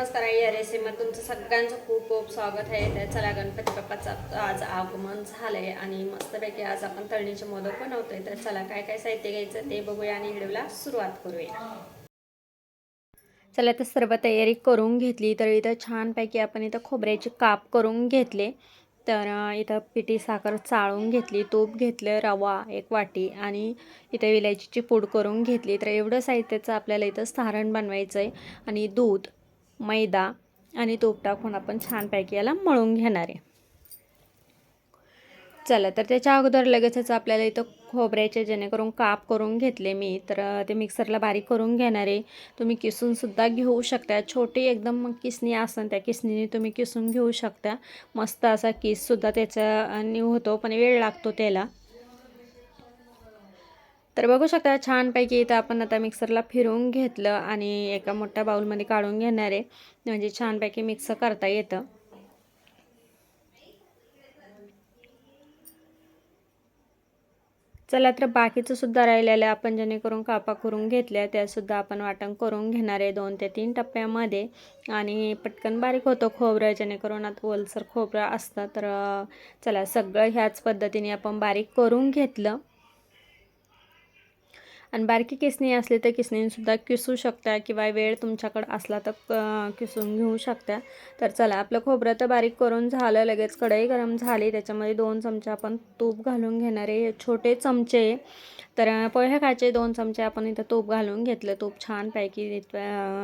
नमस्कार आई या रेसिपीमध्ये तुमचं सगळ्यांचं खूप खूप स्वागत आहे. तर चला गणपती बाप्पाचं आज आगमन झालंय आणि मस्तपैकी आज आपण तळणीचे मोदक बनवतोय. तर चला काय काय साहित्य घ्यायचं ते बघूया आणि व्हिडिओला सुरुवात करूया. चला तर सर्व तयारी करून घेतली. तर इथं छानपैकी आपण इथं खोबऱ्याचे काप करून घेतले. तर इथं पिठी साखर चाळून घेतली तूप घेतलं रवा एक वाटी आणि इथं विलायचीची पूड करून घेतली. तर एवढं साहित्याचं आपल्याला इथं सारण बनवायचं आहे आणि दूध मैदा आणि तूप टाकून आपण छानपैकी याला मळून घेणार आहे. चला तर त्याच्या अगोदर लगेचच आपल्याला इथं खोबऱ्याचे जेणेकरून काप करून घेतले मी तर ते मिक्सरला बारीक करून घेणार आहे. तुम्ही किसूनसुद्धा घेऊ शकता. छोटी एकदम किसणी असन त्या किसणीने तुम्ही किसून घेऊ शकता. मस्त असा किससुद्धा त्याचा अं, होतो पण वेळ लागतो त्याला. तर बघू शकता छानपैकी इथं आपण आता मिक्सरला फिरवून घेतलं आणि एका मोठ्या बाऊलमध्ये काढून घेणार आहे. म्हणजे छानपैकी मिक्स करता येतं. चला तर बाकीचं सुद्धा राहिलेलं आपण जेणेकरून कापा करून घेतल्या त्यासुद्धा आपण वाटण करून घेणार आहे दोन ते तीन टप्प्यामध्ये. आणि पटकन बारीक होतं खोबरं जेणेकरून आता ओलसर खोबरं असतं. तर चला सगळं ह्याच पद्धतीने आपण बारीक करून घेतलं. आणि बारकी किसणी असली तर किसणीसुद्धा किसू शकता किंवा वेळ तुमच्याकडं असला तर किसून घेऊ शकता तर चला आपलं खोबरं तर बारीक करून झालं लगेच कढई गरम झाली. त्याच्यामध्ये दोन चमचे आपण तूप घालून घेणारे छोटे चमचे. तर पोहे खायचे दोन चमचे. आपण इथं तूप घालून घेतलं. तूप छानपैकी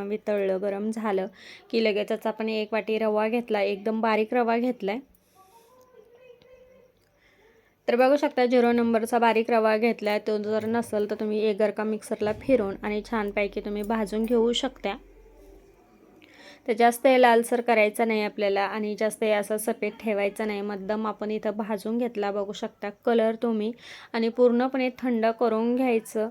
वितळलं गरम झालं. की लगेचच आपण एक वाटी रवा घेतला. एकदम बारीक रवा घेतला आहे तर बघू शकता झिरो नंबरचा बारीक रवा घेतला आहे तो जर नसेल तर तुम्ही एगरका मिक्सरला फिरून आणि छानपैकी तुम्ही भाजून घेऊ शकता. तर जास्त हे लालसर करायचा नाही आपल्याला आणि जास्त हे असं सफेद ठेवायचं नाही. मध्यम आपण इथं भाजून घेतला बघू शकता. कलर तुम्ही आणि पूर्णपणे थंड करून घ्यायचं.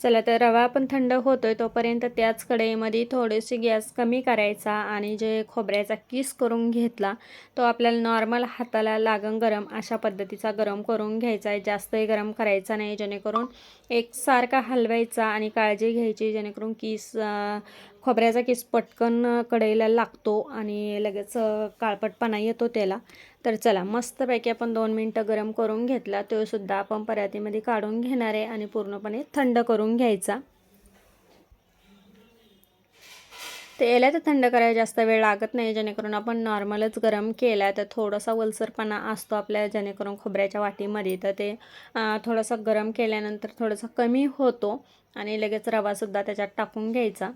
चला तर रवा पण थंड होतोय तोपर्यंत त्याच कढईमध्ये थोडीशी गॅस कमी करायचा आणि जे खोबऱ्याचा किस करून घेतला तो आपल्याला नॉर्मल हाताला लागण गरम अशा पद्धतीचा गरम करून घ्यायचा आहे. जास्तही गरम करायचा नाही जेणेकरून एकसारखा हलवायचा आणि काळजी घ्यायची जेणेकरून किस खोबऱ्याचा किस पटकन कढईला लागतो आणि लगेच काळपटपणा येतो त्याला. तर चला मस्तपैकी आपण दोन मिनटं गरम करून घेतला. तो सुद्धा आपण परातीमध्ये काढून घेणार आहे आणि पूर्णपणे थंड करून घ्यायचा. ते याला तर थंड करायला जास्त वेळ लागत नाही जेणेकरून आपण नॉर्मलच गरम केला तर थोडासा वलसरपणा असतो आपल्या जेणेकरून खोबऱ्याच्या वाटीमध्ये. तर ते थोडंसं गरम केल्यानंतर थोडंसं कमी होतो आणि लगेच रवासुद्धा त्याच्यात टाकून घ्यायचा.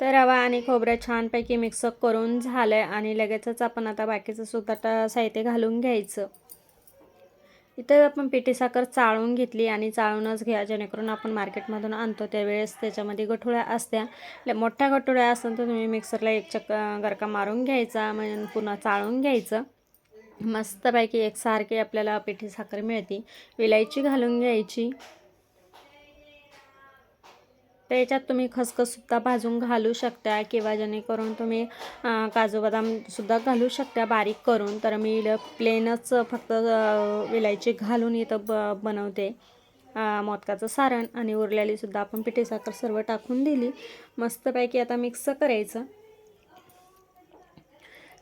तर रवा आणि खोबरं छानपैकी मिक्स करून झालं आहे आणि लगेचच आपण आता बाकीचं सुद्धा साहित्य घालून घ्यायचं. इथं आपण पिठी साखर चाळून घेतली आणि चाळूनच घ्या जेणेकरून आपण मार्केटमधून आणतो त्यावेळेस त्याच्यामध्ये गठुळ्या असत्या. ल- मोठ्या गठुळ्या असतात तर तुम्ही मिक्सरला एक चक्क गरका मारून घ्यायचा म्हणजे पुन्हा चाळून घ्यायचं. मस्तपैकी एकसारखी आपल्याला पिठी साखर मिळते. विलायची घालून घ्यायची. तर याच्यात तुम्ही खसखससुद्धा भाजून घालू शकता किंवा जेणेकरून तुम्ही काजू बदामसुद्धा घालू शकता बारीक करून. तर मी प्लेनच फक्त विलायची घालून इथं ब बनवते. मोदकाचं सारण आणि उरलेलीसुद्धा आपण पिठी साखर सर्व टाकून दिली. मस्तपैकी आता मिक्स करायचं.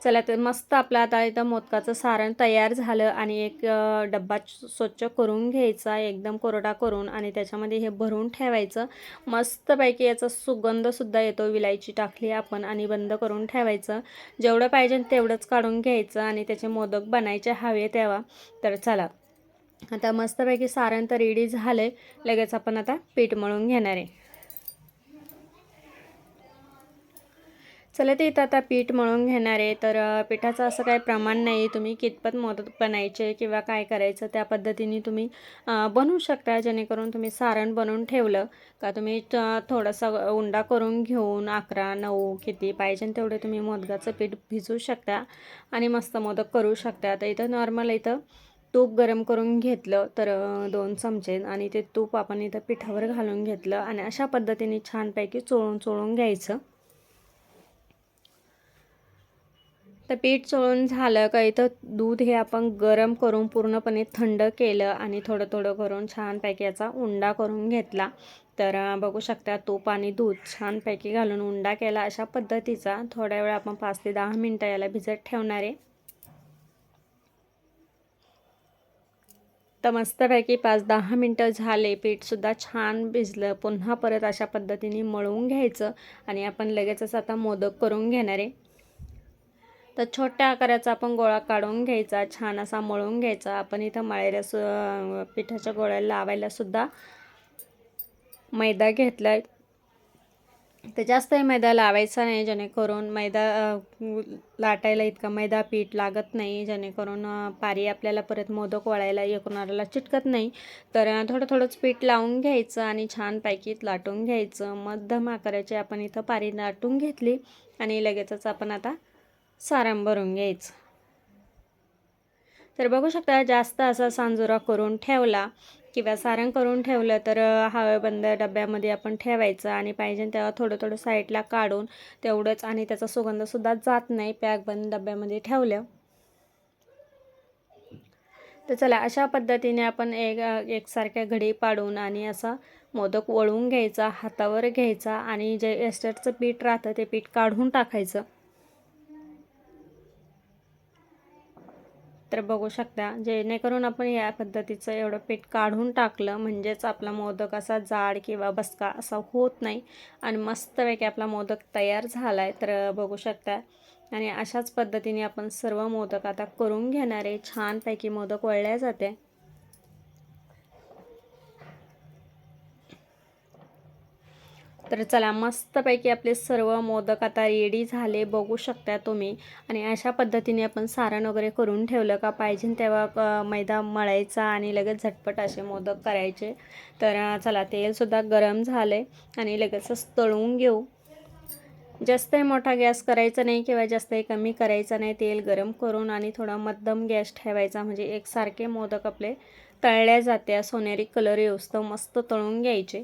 चला तर मस्त आपलं आता इथं मोदकाचं सारण तयार झालं आणि एक डब्बा स्वच्छ करून घ्यायचा एकदम कोरडा करून आणि त्याच्यामध्ये हे भरून ठेवायचं. मस्तपैकी याचा सुगंधसुद्धा येतो विलायची टाकली आपण आणि बंद करून ठेवायचं. जेवढं पाहिजे तेवढंच काढून घ्यायचं आणि त्याचे मोदक बनायचे हवे तेव्हा. तर चला. आता मस्तपैकी सारण तर रेडी झालं आहे लगेच आपण आता पीठ मळून घेणार आहे. चला ते इथं आता पीठ मळून घेणार आहे. तर पिठाचं असं काही प्रमाण नाही. तुम्ही कितपत मोदक बनायचे किंवा काय करायचं त्या पद्धतीने तुम्ही बनवू शकता. जेणेकरून तुम्ही सारण बनवून ठेवलं का तुम्ही त- थोडासा उंडा करून घेऊन अकरा नऊ किती पाहिजे तेवढे तुम्ही मोदकाचं पीठ भिजवू शकता आणि मस्त मोदक करू शकता. तर इथं नॉर्मल इथं तूप गरम करून घेतलं तर दोन चमचे आणि ते तूप आपण इथं पिठावर घालून घेतलं आणि अशा पद्धतीने छानपैकी चोळून चोळून घ्यायचं. तर पीठ चोळून झालं का इथं दूध हे आपण गरम करून पूर्णपणे थंड केलं आणि थोडं थोडं करून छानपैकी याचा उंडा करून घेतला. तर बघू शकता तूप आणि दूध छानपैकी घालून उंडा केला. अशा पद्धतीचा थोड्या वेळ आपण पाच ते दहा मिनटं याला भिजत ठेवणार आहे. तर मस्तपैकी पाच दहा मिनटं झाले. पीठसुद्धा छान भिजलं. पुन्हा परत अशा पद्धतीने मळून घ्यायचं आणि आपण लगेचच आता मोदक करून घेणार आहे. तर छोट्या आकाराचा आपण गोळा काढून घ्यायचा छान असा मळून घ्यायचा. आपण इथं मळायला सु पिठाच्या गोळ्याला लावायलासुद्धा मैदा घेतला आहे तर जास्तही मैदा लावायचा नाही जेणेकरून मैदा लाटायला इतका मैदा पीठ लागत नाही जेणेकरून पारी आपल्याला परत मोदक वळायला एकूणाला चिटकत नाही. तर थोडं थोडंच पीठ लावून घ्यायचं आणि छानपैकी लाटून घ्यायचं. मध्यम आकाराची आपण इथं पारी लाटून घेतली आणि लगेचच आपण आता सारण भरून घ्यायचं. तर बघू शकता जास्त असा सांजुरा करून ठेवला किंवा सारण करून ठेवलं तर हवेबंद डब्यामध्ये आपण ठेवायचं आणि पाहिजे तेव्हा थोडं थोडं साईडला काढून तेवढंच आणि त्याचा सुगंधसुद्धा जात नाही पॅकबंद डब्यामध्ये ठेवलं तर चला अशा पद्धतीने आपण एक एकसारख्या घडी पाडून आणि असा मोदक वळून घ्यायचा हातावर घ्यायचा आणि जे एस्टरचं पीठ राहतं ते पीठ काढून टाकायचं. तर बघू शकता जेणेकरून आपण या पद्धतीचं एवढं पीठ काढून टाकलं म्हणजेच आपला मोदक असा जाड किंवा बसका असा होत नाही आणि मस्तपैकी आपला मोदक तयार झाला आहे तर बघू शकता. आणि अशाच पद्धतीने आपण सर्व मोदक आता करून घेणारे छानपैकी मोदक वळल्या जाते. तर चला मस्तपैकी आपले सर्व मोदक आता रेडी झाले बघू शकता तुम्ही. आणि अशा पद्धतीने आपण सारण वगैरे करून ठेवलं का पाहिजे तेव्हा मैदा मळायचा आणि लगेच झटपट असे मोदक करायचे. तर चला तेलसुद्धा गरम झाले आणि लगेचच तळून घेऊ. जास्तही मोठा गॅस करायचा नाही किंवा जास्तही कमी करायचा नाही. तेल गरम करून आणि थोडा मध्यम गॅस ठेवायचा. म्हणजे एकसारखे मोदक आपले तळल्या जाते. सोनेरी कलर येऊस्त मस्त तळून घ्यायचे.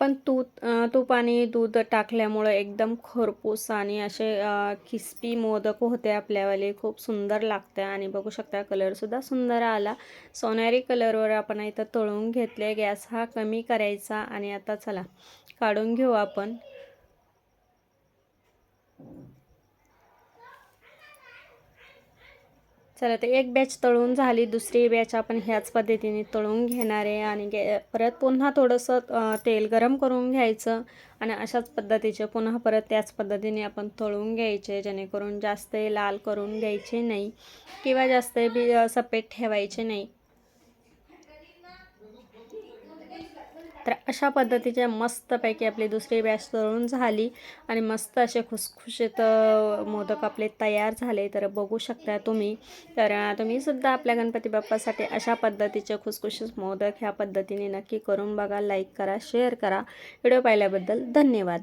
पण तूप तूप आणि दूध टाकल्यामुळं एकदम खरपूस आणि असे खिस्पी मोदक होते आपल्यावाले. खूप सुंदर लागते आणि बघू शकता कलरसुद्धा सुंदर आला. सोनेरी कलरवर आपण इथं तळून घेतले गॅस हा कमी करायचा आणि आता चला काढून घेऊ आपण. चला तर एक बॅच तळून झाली दुसरी बॅच आपण ह्याच पद्धतीने तळून घेणार आहे आणि गे परत पुन्हा थोडंसं तेल गरम करून घ्यायचं आणि अशाच पद्धतीचे पुन्हा परत त्याच पद्धतीने आपण तळून घ्यायचे जेणेकरून जास्त लाल करून घ्यायचे नाही किंवा जास्त बी सपेट सफेद ठेवायचे नाही. तर अशा पद्धतीच्या मस्तपैकी आपली दुसरी बॅच तळून झाली आणि मस्त असे खुसखुशीत मोदक आपले तयार झाले. तर बघू शकता तुम्ही. तर तुम्हीसुद्धा आपल्या गणपती बाप्पासाठी अशा पद्धतीचे खुसखुशीत मोदक ह्या पद्धतीने नक्की करून बघा लाईक करा शेअर करा. व्हिडिओ पाहिल्याबद्दल धन्यवाद.